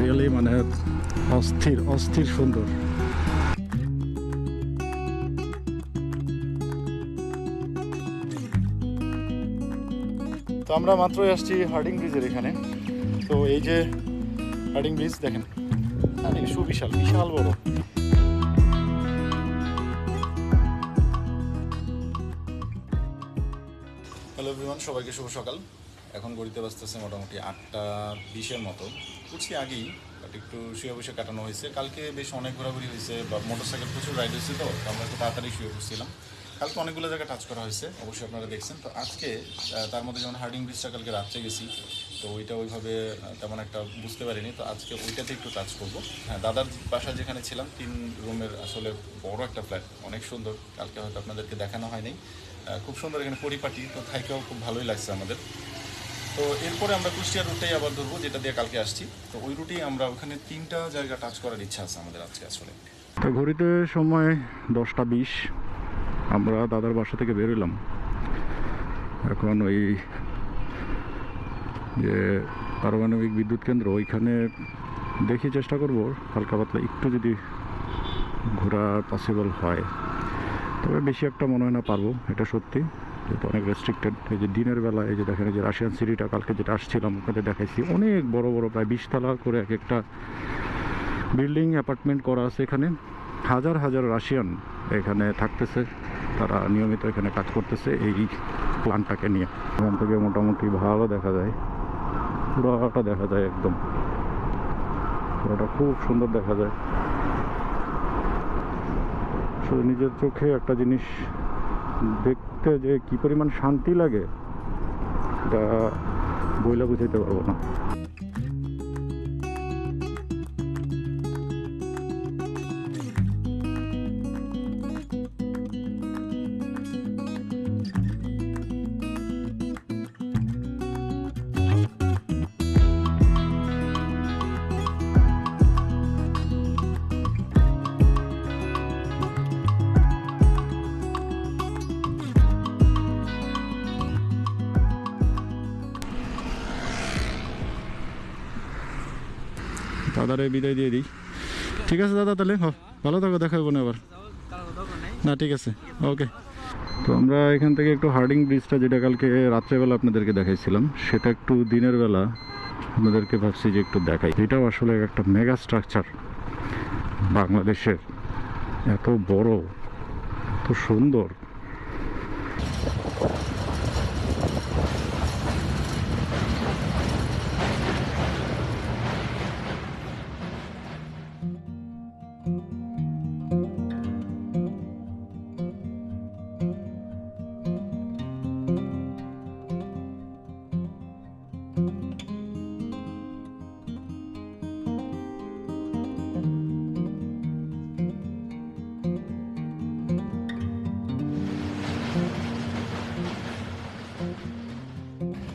Really মানে অস্থির অস্থির সুন্দর। তো আমরা মাত্রই আসছি হার্ডিং ব্রিজের এখানে। তো এই যে হার্ডিং ব্রিজ দেখেন। আরে সুবিশাল, বিশাল বড়। হ্যালো এভরিওয়ান সবাইকে শুভ সকাল। এখন গড়িতে বাজতেছে মোটামুটি আটটা বিশের মতো। উঠছি আগেই বাট একটু শুয়ে বসে কাটানো হয়েছে। কালকে বেশ অনেক ঘোরাঘুরি হয়েছে, বা মোটর সাইকেল প্রচুর রাইড হয়েছে তো আমরা একটু তাড়াতাড়ি শুয়ে বসছিলাম কালকে অনেকগুলো জায়গায় টাচ করা হয়েছে, অবশ্যই আপনারা দেখছেন। তো আজকে তার মধ্যে যেমন হার্ডিং ব্রিজটা কালকে রাত্রে গেছি, তো ওইটা ওইভাবে তেমন একটা বুঝতে পারিনি। তো আজকে ওইটাতে একটু টাচ করব। হ্যাঁ দাদার বাসা যেখানে ছিলাম, তিন রুমের আসলে বড় একটা ফ্ল্যাট অনেক সুন্দর। কালকে হয়তো আপনাদেরকে দেখানো হয়নি। খুব সুন্দর এখানে পরিপাটি, তো থাইকেও খুব ভালোই লাগছে আমাদের। তো এরপরে আমরা কুষ্টিয়া রুটটাই আবার ধরবো, যেটা দিয়ে কালকে আসছি। তো ওই রুটেই আমরা ওখানে তিনটা জায়গা টাচ করার ইচ্ছা আছে আমাদের আজকে আসলে। তো ঘড়িতে সময় দশটা বিশ, আমরা দাদার বাসা থেকে বেরোলাম এখন ওই যে পারমাণবিক বিদ্যুৎ কেন্দ্র, ওইখানে দেখি চেষ্টা করব, হালকা পাতলা একটু যদি ঘোরা পসিবল হয়। তবে বেশি একটা মনে হয় না পারব, এটা সত্যি। যেহেতু অনেক রেস্ট্রিক্টেড এই যে দিনের বেলা, এই যে দেখেন, এই যে রাশিয়ান সিটিটা কালকে যেটা আসছিলাম ওখানে দেখাইছি, অনেক বড় বড়, প্রায় বিশতলা করে এক একটা বিল্ডিং অ্যাপার্টমেন্ট করা আছে এখানে। হাজার হাজার রাশিয়ান এখানে থাকতেছে, তারা নিয়মিত এখানে কাজ করতেছে এই প্ল্যানটাকে নিয়ে। এখান থেকে মোটামুটি ভালো দেখা যায়, পুরোটা দেখা যায় একদম। পুরোটা খুব সুন্দর দেখা যায়। শুধু নিজের চোখে একটা জিনিস দেখতে যে কি পরিমাণ শান্তি লাগে এটা বইলা বুঝাইতে পারব না। দাদারে বিদায় দিয়ে দিই। ঠিক আছে দাদা, তাহলে ভালো থাকো, দেখা হবে না আবার। না, ঠিক আছে, ওকে। তো আমরা এখান থেকে একটু হার্ডিং ব্রিজটা যেটা কালকে রাত্রেবেলা আপনাদেরকে দেখাইছিলাম, সেটা একটু দিনের বেলা আপনাদেরকে ভাবছি যে একটু দেখাই। এটাও আসলে একটা মেগা স্ট্রাকচার বাংলাদেশের। এত বড়, এত সুন্দর।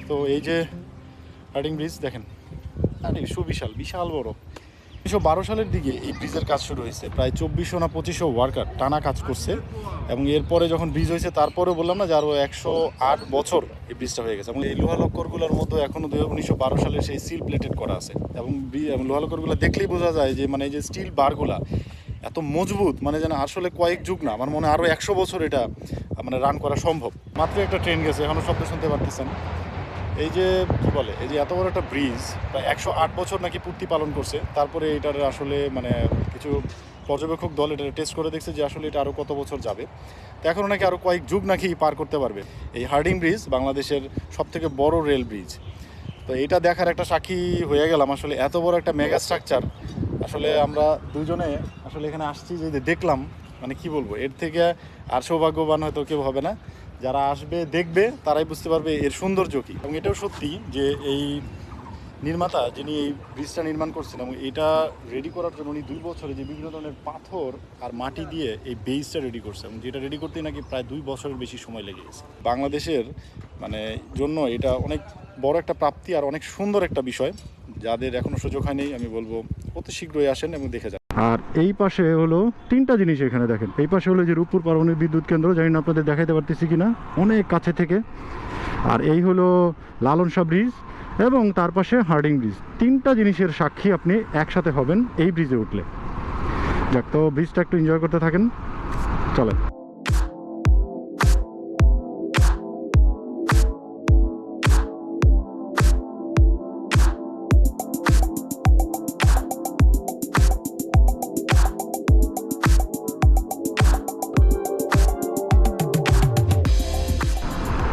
তো এই যে হার্ডিং ব্রিজ, দেখেন। আরে, সুবিশাল, বিশাল বড়। উনিশশো বারো সালের দিকে এই ব্রিজের কাজ শুরু হয়েছে। প্রায় চব্বিশশো না পঁচিশশো ওয়ার্কার টানা কাজ করছে এবং এরপরে যখন ব্রিজ হয়েছে তারপরে বললাম না যে আরও একশো আট বছর এই ব্রিজটা হয়ে গেছে। এবং এই লোহা লক্করগুলোর মধ্যে এখনও দু উনিশশো বারো সালে সেই সিল প্লেটেড করা আছে। এবং লোহা লক্করগুলো দেখলেই বোঝা যায় যে মানে এই যে স্টিল বারগুলা এত মজবুত মানে যেন আসলে কয়েক যুগ না, আমার মনে আরও একশো বছর এটা মানে রান করা সম্ভব। মাত্র একটা ট্রেন গেছে এখনও শব্দ শুনতে পারতেছেন। এই যে, কি বলে, এই যে এত বড় একটা ব্রিজ প্রায় একশো আট বছর নাকি পূর্তি পালন করছে, তারপরে এটার আসলে মানে কিছু পর্যবেক্ষক দল এটা টেস্ট করে দেখছে যে আসলে এটা আরও কত বছর যাবে। তো এখনও নাকি আরও কয়েক যুগ নাকি পার করতে পারবে। এই হার্ডিং ব্রিজ বাংলাদেশের সব থেকে বড় রেল ব্রিজ তো এটা দেখার একটা সাক্ষী হয়ে গেলাম আসলে এত বড় একটা মেগা স্ট্রাকচার আসলে আমরা দুজনে আসলে এখানে আসছি যে দেখলাম মানে কি বলব, এর থেকে আর সৌভাগ্যবান হয়তো কেউ হবে না। যারা আসবে, দেখবে, তারাই বুঝতে পারবে এর সৌন্দর্য কী। এবং এটাও সত্যি যে এই নির্মাতা যিনি এই ব্রিজটা নির্মাণ করছেন এবং এটা রেডি করার জন্য উনি দুই বছরে যে বিভিন্ন ধরনের পাথর আর মাটি দিয়ে এই বেসটা রেডি করছে এবং যেটা রেডি করতেই নাকি প্রায় দুই বছরের বেশি সময় লেগে গেছে। বাংলাদেশের মানে জন্য এটা অনেক বড় একটা প্রাপ্তি আর অনেক সুন্দর একটা বিষয়। যাদের এখনও সুযোগ হয়নি, আমি বলব অতি শীঘ্রই আসেন এবং দেখে যান। আর এই পাশে হলো তিনটা জিনিস এখানে দেখেন। এই পাশে হলো যে রূপপুর পারমাণবিক বিদ্যুৎ কেন্দ্র, জানি না আপনাদের দেখাইতে পারতেছি কিনা। অনেক কাছে থেকে। আর এই হলো লালন শাহ ব্রিজ এবং তার পাশে হার্ডিং ব্রিজ। তিনটা জিনিসের সাক্ষী আপনি একসাথে হবেন এই ব্রিজে উঠলে। যাক, তো ব্রিজটা একটু এনজয় করতে থাকেন। চলেন।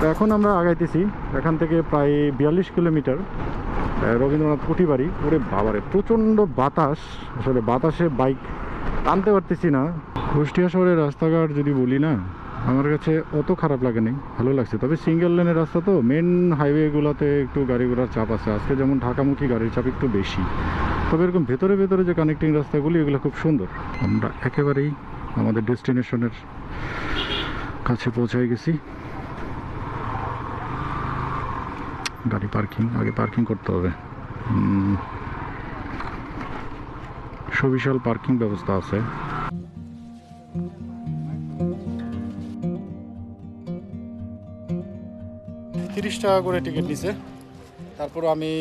তো এখন আমরা আগাইতেছি। এখান থেকে প্রায় বিয়াল্লিশ কিলোমিটার রবীন্দ্রনাথ কুটি বাড়ি ওরে বাবারে, প্রচণ্ড বাতাস। আসলে বাতাসে বাইক টানতে পারতেছি না। কুষ্টিয়া শহরের রাস্তাঘাট যদি বলি না, আমার কাছে অত খারাপ লাগে নাই, ভালো লাগছে। তবে সিঙ্গেল লেনের রাস্তা তো মেন হাইওয়েগুলোতে একটু গাড়ি ঘোড়ার চাপ আছে। আজকে যেমন ঢাকামুখী গাড়ির চাপ একটু বেশি। তবে এরকম ভেতরে ভেতরে যে কানেক্টিং রাস্তাগুলি, এগুলো খুব সুন্দর। আমরা একেবারেই আমাদের ডেস্টিনেশনের কাছে পৌঁছায় গেছি। গাড়ি পার্কিং, আগে পার্কিং করতে হবে। সুবিশাল পার্কিং ব্যবস্থা আছে। তিরিশ টাকা করে টিকিট নিছে। তারপর আমি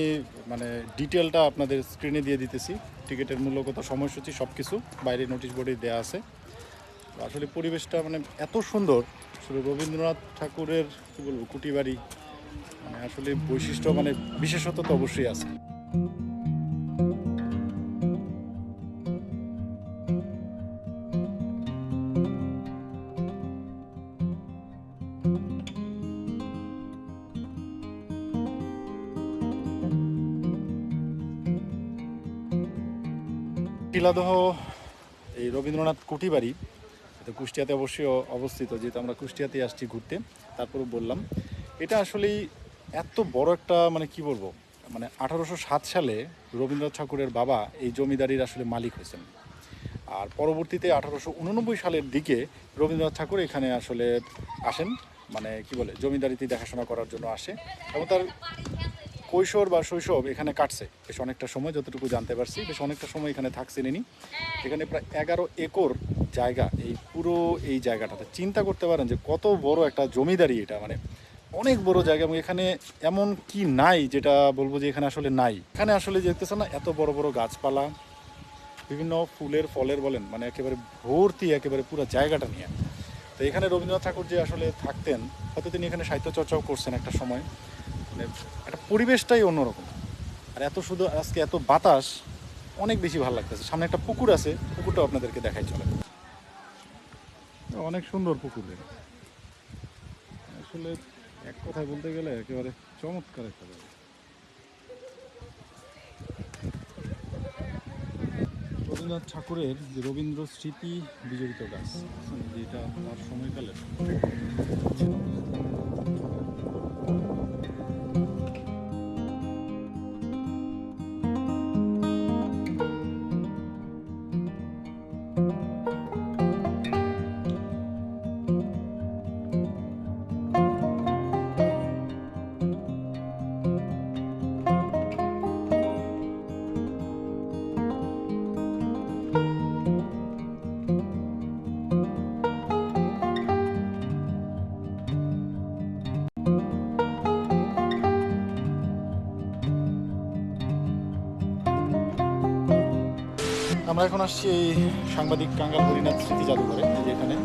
মানে ডিটেলটা আপনাদের স্ক্রিনে দিয়ে দিতেছি। টিকিটের মূল্য কত, সময়সূচি সব কিছু বাইরে নোটিশ বোর্ডে দেওয়া আছে। আসলে পরিবেশটা মানে এত সুন্দর। আসলে রবীন্দ্রনাথ ঠাকুরের, কী বলব কুটি বাড়ি মানে আসলে বৈশিষ্ট্য মানে বিশেষত তো অবশ্যই আছে। টিলাদহ এই রবীন্দ্রনাথ কুটি বাড়ি এটা কুষ্টিয়াতে অবশ্যই অবস্থিত, যেহেতু আমরা কুষ্টিয়াতে আসছি ঘুরতে তারপরে বললাম। এটা আসলেই এত বড় একটা মানে কি বলব মানে আঠারোশো সাত সালে রবীন্দ্রনাথ ঠাকুরের বাবা এই জমিদারির আসলে মালিক হয়েছেন। আর পরবর্তীতে আঠারোশো উননব্বই সালের দিকে রবীন্দ্রনাথ ঠাকুর এখানে আসলে আসেন মানে কি বলে, জমিদারিতে দেখাশোনা করার জন্য আসে এবং তার কৈশোর বা শৈশব এখানে কাটছে। বেশ অনেকটা সময়, যতটুকু জানতে পারছি, বেশ অনেকটা সময় এখানে থাকছেন ইনি। এখানে প্রায় এগারো একর জায়গা, এই পুরো এই জায়গাটাতে। চিন্তা করতে পারেন যে কত বড় একটা জমিদারি এটা মানে অনেক বড় জায়গা এবং এখানে এমন কি নাই যেটা বলব যে এখানে আসলে নাই। এখানে আসলে দেখতেছেন না, এত বড় বড় গাছপালা, বিভিন্ন ফুলের, ফলের বলেন মানে একেবারে ভর্তি, একেবারে পুরো জায়গাটা নিয়ে। তো এখানে রবীন্দ্রনাথ ঠাকুর যে আসলে থাকতেন, হয়তো তিনি এখানে সাহিত্য চর্চাও করছেন একটা সময়। মানে একটা পরিবেশটাই অন্যরকম। আর এত শুধু আজকে এত বাতাস, অনেক বেশি ভালো লাগতেছে। সামনে একটা পুকুর আছে, পুকুরটাও আপনাদেরকে দেখাই চলে। অনেক সুন্দর পুকুর। আসলে এক কথায় বলতে গেলে একেবারে চমৎকার একটা জায়গা রবীন্দ্রনাথ ঠাকুরের যে রবীন্দ্র স্মৃতি বিজড়িত গাছ, যেটা আমার সময়কালের আমরা এখন আসছি এই সাংবাদিক কাঙ্গাল হরিনাথ স্মৃতি জাদুঘরে যেখানে